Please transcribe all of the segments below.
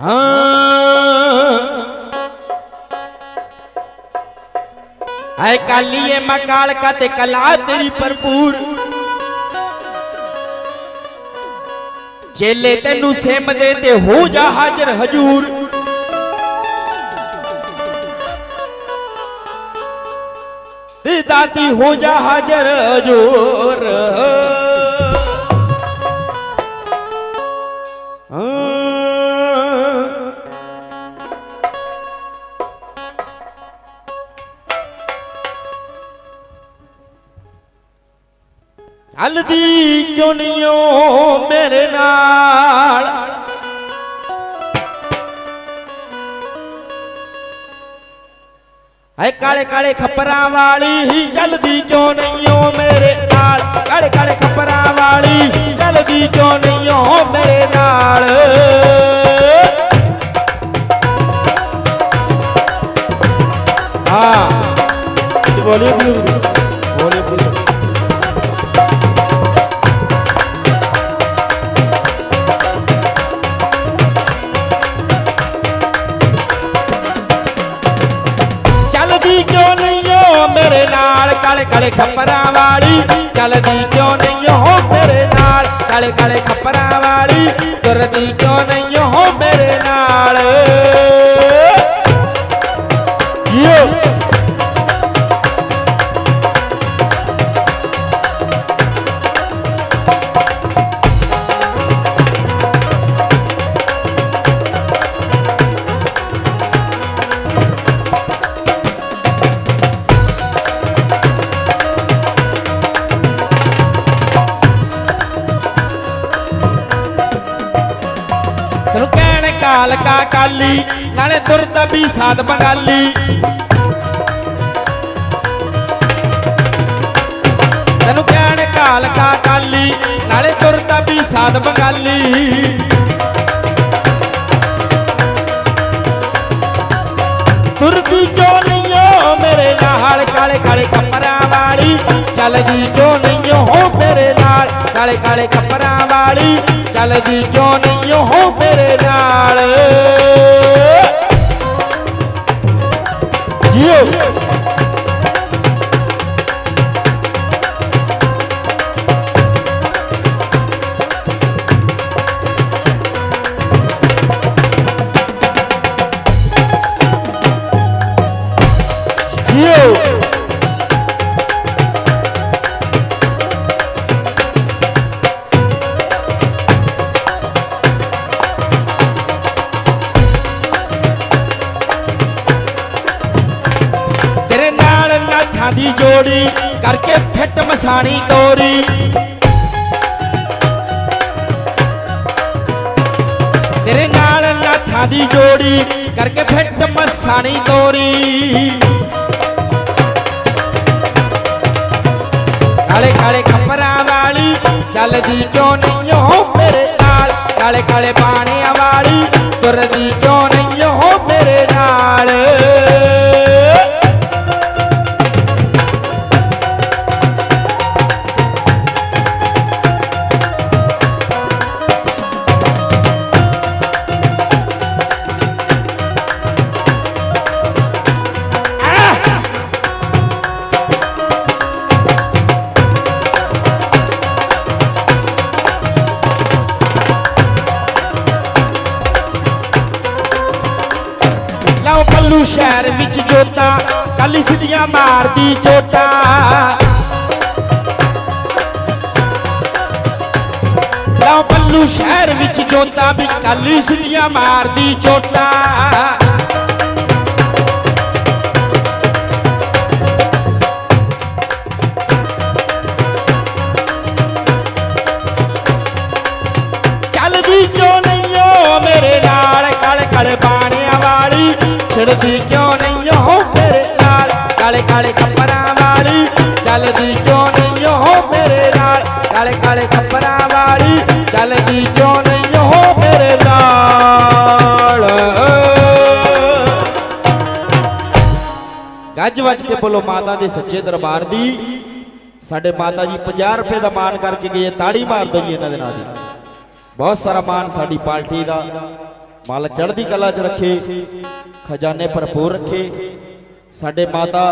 ਹਾਂ। ਐ ਕਾਲੀਏ ਮਕਾਲ ਕਾ ਤੇ ਕਲਾ ਤੇਰੀ ਭਰਪੂਰ। ਚੇਲੇ ਤੈਨੂੰ ਸਿਮਦੇ ਤੇ ਹੋ ਜਾ ਹਾਜ਼ਰ ਹਜੂਰ। ਤੇ ਦਾਤੀ ਹੋ ਜਾ ਹਾਜ਼ਰ ਹਜੂਰ। ਚੱਲਦੀ ਕਿਉਂ ਨਹੀਂ ਓ ਮੇਰੇ ਨਾਲ। ਐ ਕਾਲੇ ਕਾਲੇ ਖੱਪਰਾਂ ਵਾਲੀ ਚੱਲਦੀ ਕਿਉਂ ਨਹੀਂ ਓ ਮੇਰੇ ਨਾਲ। ਕਾਲੇ ਕਾਲੇ ਖੱਪਰਾਂ ਵਾਲੀ ਚੱਲਦੀ ਕਿਉਂ ਨਹੀਂ ਓ ਮੇਰੇ ਨਾਲ। ਹਾਂ। ਬੋਲੇ ਬੋਲੇ ਕਾਲੇ ਕਾਲੇ ਕਾਲ ਕਾ ਕਾਲੀ ਨਾਲੇ ਤੁਰਦਾ ਵੀ ਸਾਧ ਬੰਗਾਲੀ। ਤੈਨੂੰ ਕਹਿਣ ਕਾਲ ਕਾ ਕਾਲੀ ਨਾਲੇ ਤੁਰਦਾ ਵੀ ਸਾਧ ਬੰਗਾਲੀ। ਤੁਰਦੀ ਕਿਉਂ ਨਹੀਂ ਓ ਮੇਰੇ ਨਾਲ, ਕਾਲੇ ਕਾਲੇ ਖੱਪਰਾਂ ਵਾਲੀ। ਚੱਲਦੀ ਕਿਉਂ ਨਹੀਂ ਓ ਮੇਰੇ ਨਾਲ, ਕਾਲੇ ਕਾਲੇ ਖੱਪਰਾਂ ਵਾਲੀ। ਚੱਲਦੀ ਕਿਉਂ ਨਹੀਂ ਓ ਮੇਰੇ ਨਾਲ? ਜੀਓ। ਦੀ ਜੋੜੀ ਕਰਕੇ ਫਿੱਟ ਮਸਾਣੀ ਤੋਰੀ। ਤੇਰੇ ਨਾਲ ਨਾਥਾਂ ਦੀ ਜੋੜੀ ਕਰਕੇ ਫਿੱਟ ਮਸਾਣੀ ਤੋਰੀ। ਕਾਲੇ ਕਾਲੇ ਖੱਪਰਾਂ ਵਾਲੀ ਚੱਲਦੀ ਕਿਉਂ ਨਹੀਂ ਓ ਮੇਰੇ ਨਾਲ। ਕਾਲੇ ਕਾਲੇ ਮਾਰਦੀ ਚੋਟਾ। ਲਓ ਪੱਲੂ ਸ਼ਹਿਰ ਵਿੱਚ ਜੋਤਾ ਵੀ ਕੱਲੀ ਸਿੱਧੀਆਂ ਮਾਰਦੀ ਚੋਟਾ। ਚੱਲਦੀ ਕਿਉਂ ਨਹੀਂ ਓ ਮੇਰੇ ਨਾਲ? ਕਲ ਕਲ ਬਾਣਿਆਂ ਵਾਲੀ ਛਿੜਦੀ ਕਿਉਂ ਨਹੀਂ ਓ? ਕਾਲੇ ਕਾਲੇ ਵਾਲੀ, ਚੱਲਦੀ ਕਿਉਂ ਨਹੀਂ ਓ ਮੇਰੇ ਨਾਲ? ਕਾਲੇ ਕਾਲੇ ਖੱਪਰਾਂ ਵਾਲੀ, ਚੱਲਦੀ ਕਿਉਂ ਨਹੀਂ ਓ ਮੇਰੇ ਨਾਲ? ਗੱਜ ਵੱਜ ਕੇ ਬੋਲੋ ਮਾਤਾ ਦੇ ਸੱਚੇ ਦਰਬਾਰ ਦੀ। ਸਾਡੇ ਮਾਤਾ ਜੀ 50 ਰੁਪਏ ਦਾ ਮਾਨ ਕਰਕੇ ਗਏ, ਤਾੜੀ ਮਾਰ ਦਿਓ ਜੀ ਇਹਨਾਂ ਦੇ ਨਾਲ ਦੀ। ਬਹੁਤ ਸਾਰਾ ਮਾਨ ਸਾਡੀ ਪਾਰਟੀ ਦਾ। ਮਾਲਕ ਚੜ੍ਹਦੀ ਕਲਾ 'ਚ ਰੱਖੇ, ਖਜ਼ਾਨੇ ਭਰਪੂਰ ਰੱਖੇ। ਸਾਡੇ ਮਾਤਾ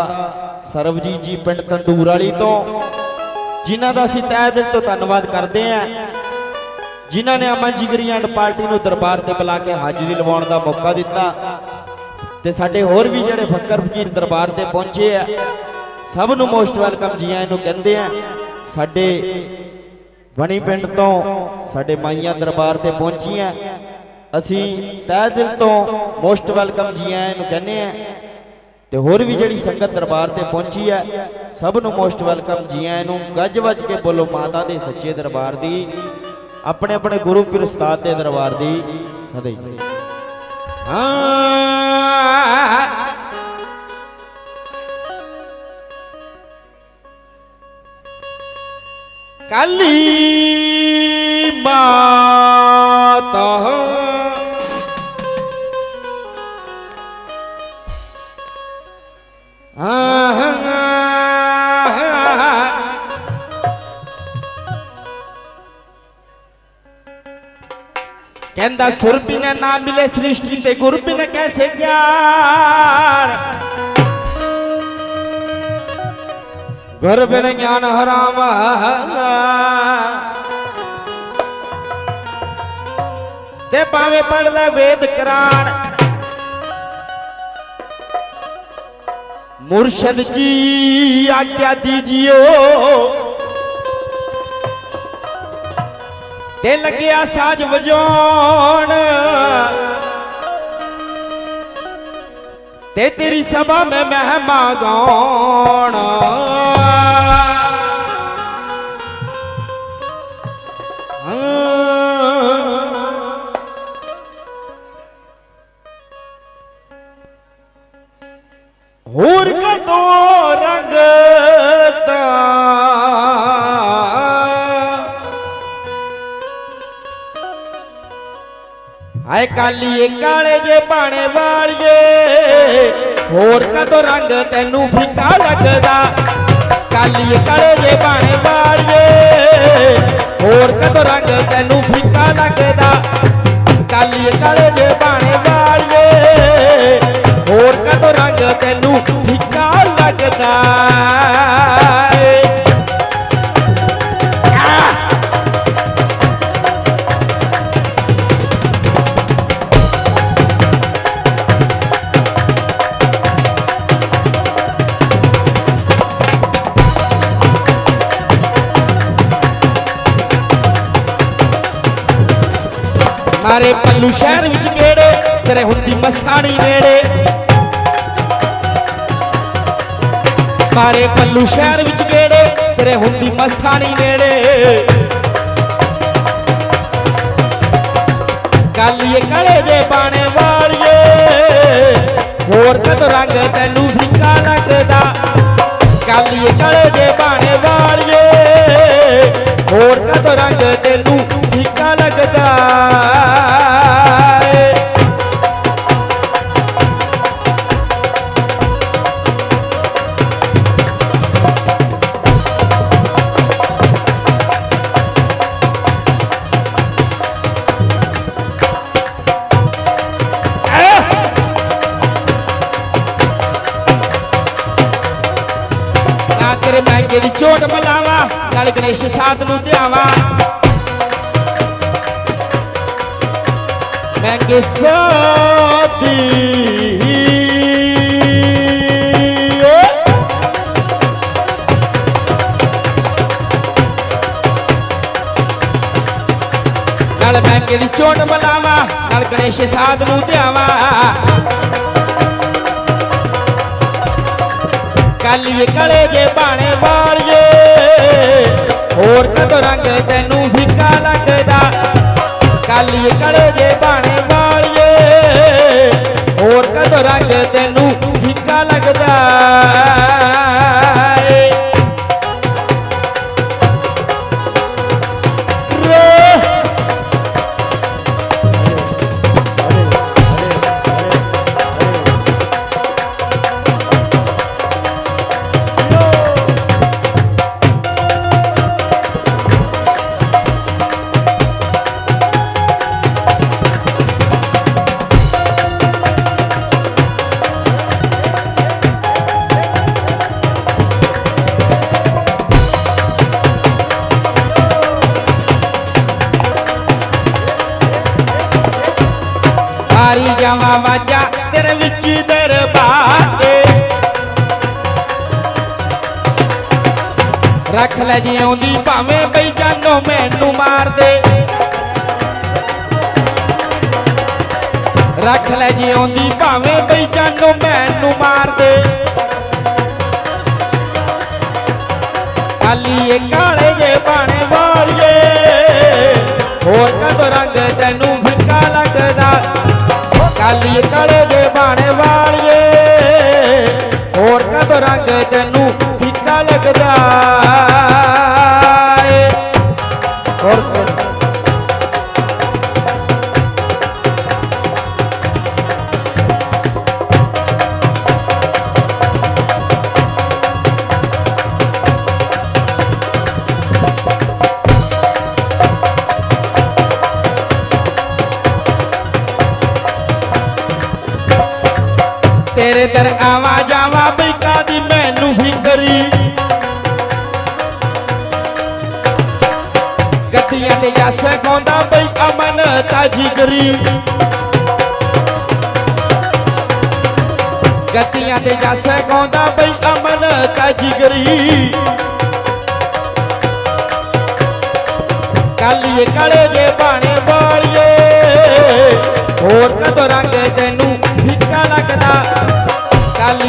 ਸਰਵਜੀਤ ਜੀ ਪਿੰਡ ਤੰਦੂਰ ਵਾਲੀ ਤੋਂ, ਜਿਨ੍ਹਾਂ ਦਾ ਅਸੀਂ ਤਹਿ ਦਿਲ ਤੋਂ ਧੰਨਵਾਦ ਕਰਦੇ ਹਾਂ, ਜਿਨ੍ਹਾਂ ਨੇ ਅਮਨ ਜਿਗਰੀ ਐਂਡ ਪਾਰਟੀ ਨੂੰ ਦਰਬਾਰ ਤੇ ਬੁਲਾ ਕੇ ਹਾਜ਼ਰੀ ਲਵਾਉਣ ਦਾ ਮੌਕਾ ਦਿੱਤਾ, ਤੇ ਸਾਡੇ ਹੋਰ ਵੀ ਜਿਹੜੇ ਫੱਕਰ ਫਕੀਰ ਦਰਬਾਰ ਤੇ ਪਹੁੰਚੇ ਆ, ਸਭ ਨੂੰ ਮੋਸਟ ਵੈਲਕਮ ਜੀ ਆਇਆਂ ਨੂੰ ਕਹਿੰਦੇ ਆ। ਸਾਡੇ ਬਣੀ ਪਿੰਡ ਤੋਂ ਸਾਡੇ ਮਾਈਆਂ ਦਰਬਾਰ ਤੇ ਪਹੁੰਚੀਆਂ, ਅਸੀਂ ਤਹਿ ਦਿਲ ਤੋਂ ਮੋਸਟ ਵੈਲਕਮ ਜੀ ਆਇਆਂ ਨੂੰ ਕਹਿੰਦੇ ਆ। ਤੇ ਹੋਰ ਵੀ ਜਿਹੜੀ ਸੰਗਤ ਦਰਬਾਰ ਤੇ ਪਹੁੰਚੀ ਹੈ, ਸਭ ਨੂੰ ਮੋਸਟ ਵੈਲਕਮ ਜੀ ਆਇਆਂ ਨੂੰ ਗੱਜ ਵੱਜ ਕੇ ਬੋਲੋ ਮਾਤਾ ਦੇ ਸੱਚੇ ਦਰਬਾਰ ਦੀ, ਆਪਣੇ ਆਪਣੇ ਗੁਰੂ ਪੀਰ ਉਸਤਾਦ ਦੇ ਦਰਬਾਰ ਦੀ ਸਦੇ। ਹੀ। ਹਾਂ ਕਾਲੀ ਮਾਤਾ ਕਹਿੰਦਾ ਸੁਰ ਬਿਨ ਨਾ ਮਿਲੇ ਸ੍ਰਿਸ਼ਟੀ ਤੇ ਗੁਰ ਬਿਨ ਕੈਸੇ ਗਿਆਨ? ਗੁਰ ਬਿਨ ਗਿਆਨ ਹਰਾਮ ਤੇ ਭਾਵੇਂ ਪੜਦਾ ਵੇਦ ਕਰਾਣ ਮੁਰਸ਼ਦ ਜੀ ਆਗਿਆ ਦੀਜਿਓ। ਤੇ ਲੱਗਿਆ ਸਾਜ ਵਜਾਉਣ। ਤੇ ਤੇਰੀ ਸਭਾ ਮੈਂ ਮਹਿਮਾ ਗਾਉਣ। ਹਾਏ ਕਾਲੀਏ ਕਾਲੇ ਜੇ ਬਾਣੇ ਵਾਲੀਏ। ਹੋਰ ਕਦੋਂ ਰੰਗ ਤੈਨੂੰ ਫਿੱਕਾ ਲੱਗਦਾ? ਕਾਲੀਏ ਕਾਲੇ ਜੇ ਬਾਣੇ ਵਾਲੀਏ। ਹੋਰ ਕਦੋਂ ਰੰਗ ਤੈਨੂੰ ਫਿੱਕਾ ਲੱਗਦਾ? ਕਾਲੀਏ ਕਾਲੇ ਜੇ ਬਾਣੇ ਵਾਲੀਏ। ਹੋਰ ਕਦੋਂ ਰੰਗ ਤੈਨੂੰ ਫਿੱਕਾ ਲੱਗਦਾ? ਮਾਰੇ ਪੱਲੂ ਸ਼ਹਿਰ ਵਿੱਚ ਕਿਹੜੇ ਤੇਰੇ ਹੁੰਦੀ ਮਸਾਣੀ ਨੇੜੇ। ਮਾਰੇ ਪੱਲੂ ਸ਼ਹਿਰ ਵਿੱਚ ਕਿਹੜੇ ਤੇਰੇ ਹੁੰਦੀ ਮਸਾਣੀ ਨੇੜੇ। ਕਾਲੀਏ ਕਾਲੇ ਦੇ ਬਾਣੇ ਵਾਲੀਏ, ਹੋਰ ਕਦ ਰੰਗ ਤੈਨੂੰ ਫਿੱਕਾ ਲੱਗਦਾ? ਕਾਲੀਏ ਕਾਲੇ ਦੇ ਬਾਣੇ ਵਾਲੀਏ, ਹੋਰ ਕਦ ਰੰਗ ਤੈਨੂੰ ਤੇਰੇ ਦੀ ਚੋਟ ਮਲਾਵਾ ਨਾਲ ਗਣੇਸ਼ ਸਾਧ ਨੂੰ ਧਿਆਵਾ ਮਹਿੰਗੇ ਸਾਧੀ ਨਾਲ ਮਹਿੰਗੇ ਦੀ ਚੋਟ ਮਲਾਵਾ ਨਾਲ ਗਣੇਸ਼ ਸਾਧ ਨੂੰ ਧਿਆਵਾ ਕਾਲੀਏ ਕਲੇ ਜੇ ਬਾਣੇ ਵਾਲੀਏ ਹੋਰ ਕਦੋਂ ਰੰਗ ਤੈਨੂੰ ਫਿੱਕਾ ਲੱਗਦਾ? ਕਾਲੀਏ ਕਲੇ ਜੇ ਬਾਣੇ ਮਾਰੀ ਜਾਵਾਂ ਵਾਜਾ ਤੇਰੇ ਵਿੱਚ ਦਰਬਾਰ ਦੇ ਰੱਖ ਲੈ ਜਿਉਂਦੀ ਭਾਵੇਂ ਬਈ ਜਾਨੋ ਮੈਨੂੰ ਮਾਰ ਦੇ। ਰੱਖ ਲੈ ਜਿਉਂਦੀ ਭਾਵੇਂ ਬਈ ਜਾਨੋ ਮੈਨੂੰ ਮਾਰ ਦੇ। ਕਾਲੀਏ ਕਾਲੇ ਜੇ ਬਾਣੇ ਕਾਲੀਏ ਕਾਲੇ ਜੇ ਬਾਣੇ ਵਾਲੀਏ। ਹੋਰ ਕਦ ਰੰਗ ਦਰ ਆਵਾਂ ਜਾਵਾਂ ਬਈ ਕਾਦੀ ਮੈਨੂੰ ਫਿਕਰੀ ਗੱਡੀਆਂ ਤੇ ਜੱਸ ਗਾਉਂਦਾ ਬਈ ਅਮਨ ਤਾਜੀਗਰੀ ਗੱਡੀਆਂ ਤੇ ਜੱਸ ਗਾਉਂਦਾ ਬਈ ਅਮਨ ਤਾਜੀਗਰੀ ਕਾਲੀਏ ਕਾਲੇ ਜੇ ਬਾਣੇ ਵਾਲੀਏ, ਹੋਰ ਕਦੋਂ ਰੰਗ ਤੈਨੂੰ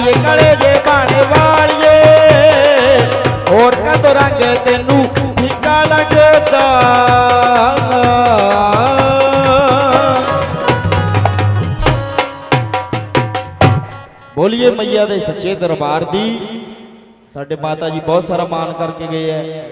ਕਾਲੀਏ ਕਾਲੇ ਜੇ ਬਾਣੇ ਵਾਲੀਏ। ਹੋਰ ਕਦੋਂ ਰੰਗ ਤੈਨੂੰ? ਫਿੱਕਾ ਲੱਗਦਾ ਬੋਲੀਏ ਮਈਆ ਦੇ ਸੱਚੇ ਦਰਬਾਰ ਦੀ। ਸਾਡੇ ਮਾਤਾ ਜੀ ਬਹੁਤ ਸਾਰਾ ਮਾਨ ਕਰਕੇ ਗਏ ਐ